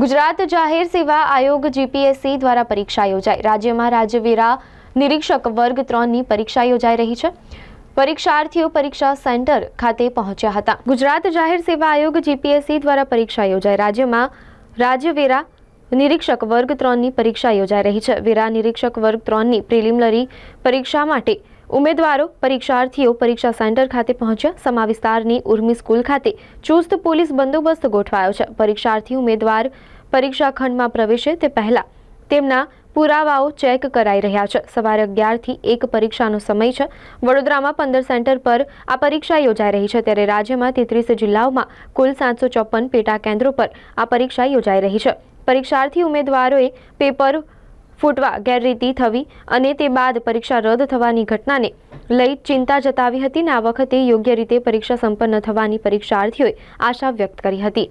ગુજરાત જાહેર સેવા આયોગ જીપીએસસી દ્વારા પરીક્ષા યોજાઈ. રાજ્યમાં રાજ્યવેરા નિરીક્ષક વર્ગ ત્રણની પરીક્ષા યોજાઈ રહી છે. પરીક્ષાર્થીઓ પરીક્ષા સેન્ટર ખાતે પહોંચ્યા હતા. ગુજરાત જાહેર સેવા આયોગ જીપીએસસી દ્વારા પરીક્ષા યોજાઈ. રાજ્યમાં રાજ્યવેરા નિરીક્ષક વર્ગ ત્રણની પરીક્ષા યોજાઈ રહી છે. વેરા નિરીક્ષક વર્ગ ત્રણની પ્રિલિમિનરી પરીક્ષા માટે ઉમેદવારો, પરીક્ષાર્થીઓ પરીક્ષા સેન્ટર ખાતે પહોંચ્યા. સમા વિસ્તારની ઉર્મી સ્કૂલ ખાતે ચુસ્ત પોલીસ બંદોબસ્ત ગોઠવાયો છે. પરીક્ષાર્થી ઉમેદવાર પરીક્ષા ખંડમાં પ્રવેશે તે પહેલા તેમના પુરાવાઓ ચેક કરાઈ રહ્યા છે. સવારે અગિયારથી એક પરીક્ષાનો સમય છે. વડોદરામાં પંદર સેન્ટર પર આ પરીક્ષા યોજાઈ રહી છે. ત્યારે રાજ્યમાં તેત્રીસ જિલ્લાઓમાં કુલ સાતસો ચોપન પેટા કેન્દ્રો પર આ પરીક્ષા યોજાઈ રહી છે. પરીક્ષાર્થી ઉમેદવારોએ પેપર ફૂટવા ગેરરીતિ થવી અને તે બાદ પરીક્ષા રદ થવાની ઘટનાને લઈ ચિંતા જતાવી હતી અને આ વખતે યોગ્ય રીતે પરીક્ષા સંપન્ન થવાની પરીક્ષાર્થીઓએ આશા વ્યક્ત કરી હતી.